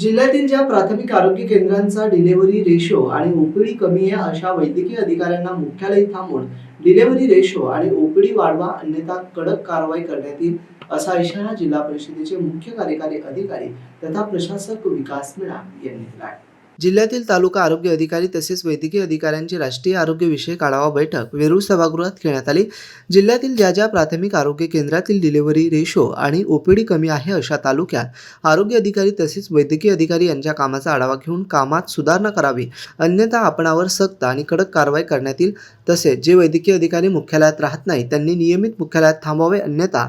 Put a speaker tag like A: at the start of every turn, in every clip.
A: जिल्ह्यातील ज्या प्राथमिक आरोग्य केंद्रांचा डिलेव्हरी रेशो आणि ओपीडी कमी आहे अशा वैद्यकीय अधिकाऱ्यांना मुख्यालय थांबून डिलेव्हरी रेशो आणि ओपीडी वाढवा अन्यथा कडक कारवाई करण्यात येईल असा इशारा जिल्हा परिषदेचे मुख्य कार्यकारी अधिकारी तथा प्रशासक विकास मिळा यांनी दिला आहे. जिल्ह्यातील तालुका आरोग्य अधिकारी तसेच वैद्यकीय अधिकाऱ्यांची राष्ट्रीय आरोग्य विषयक आढावा बैठक वेरूळ सभागृहात घेण्यात आली. जिल्ह्यातील ज्या ज्या प्राथमिक आरोग्य केंद्रातील डिलिव्हरी रेशो आणि ओपीडी कमी आहे अशा तालुक्यात आरोग्य अधिकारी तसेच वैद्यकीय अधिकारी यांच्या कामाचा आढावा घेऊन कामात सुधारणा करावी. अन्यथा आपणावर सक्त आणि कडक कारवाई करण्यात येईल. तसेच जे वैद्यकीय अधिकारी मुख्यालयात राहत नाही त्यांनी नियमित मुख्यालयात थांबावे. अन्यथा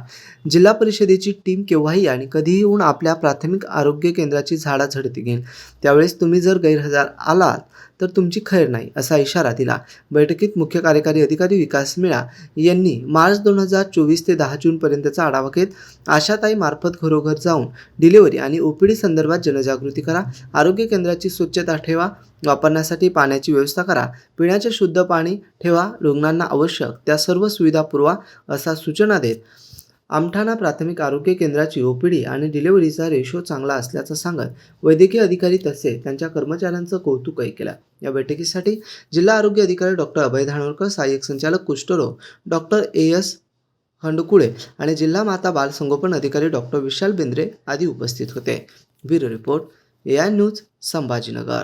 A: जिल्हा परिषदेची टीम केव्हाही आणि कधीही येऊन आपल्या प्राथमिक आरोग्य केंद्राची झाडा झडती घेईल. त्यावेळेस तुम्ही जर गैरहजर आलात तर तुमची खैर नाही असा इशारा दिला. बैठकीत मुख्य कार्यकारी अधिकारी विकास मिळा यांनी मार्च दोन हजार चोवीस ते दहा जूनपर्यंतचा आढावा घेत आशाताई मार्फत घरोघर जाऊन डिलिव्हरी आणि ओपीडी संदर्भात जनजागृती करा आरोग्य केंद्राची स्वच्छता ठेवा वापरण्यासाठी पाण्याची व्यवस्था करा पिण्याचे शुद्ध पाणी ठेवा रुग्णांना आवश्यक त्या सर्व सुविधा पुरवा असा सूचना देत आमठाणा प्राथमिक आरोग्य केंद्राची ओपीडी आणि डिलिव्हरीचा रेशो चांगला असल्याचं सांगत वैद्यकीय अधिकारी तसेच त्यांच्या कर्मचाऱ्यांचं कौतुकही केलं. या बैठकीसाठी जिल्हा आरोग्य अधिकारी डॉक्टर अभय धानोरकर सहाय्यक संचालक कुष्ठरोग डॉक्टर ए एस हंडकुळे आणि जिल्हा माता बाल संगोपन अधिकारी डॉक्टर विशाल बेंद्रे आदी उपस्थित होते. Bureau report A I news Sambhajinagar.